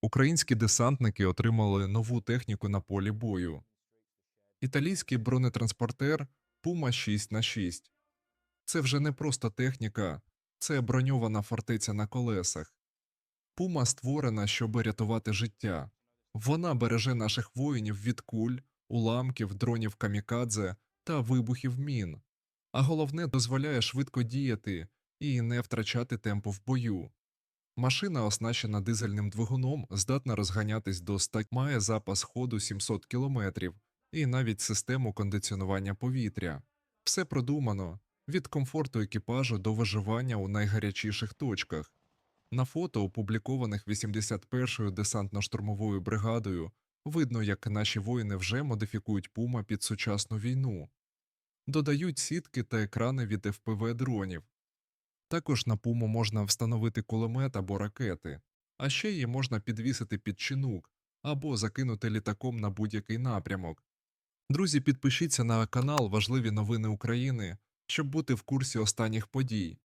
Українські десантники отримали нову техніку на полі бою. Італійський бронетранспортер Puma 6 на 6 Це вже не просто техніка, це броньована фортеця на колесах. Пума створена, щоб рятувати життя. Вона береже наших воїнів від куль, уламків, дронів камікадзе та вибухів мін. А головне дозволяє швидко діяти і не втрачати темпу в бою. Машина, оснащена дизельним двигуном, здатна розганятись до 100, має запас ходу 700 км і навіть систему кондиціонування повітря. Все продумано від комфорту екіпажу до виживання у найгарячіших точках. На фото, опублікованих 81-ю десантно-штурмовою бригадою, видно, як наші воїни вже модифікують пума під сучасну війну, додають сітки та екрани від FPV дронів. Також на пуму можна встановити кулемет або ракети, а ще її можна підвісити під чинук або закинути літаком на будь-який напрямок. Друзі, підпишіться на канал Важливі новини України, щоб бути в курсі останніх подій.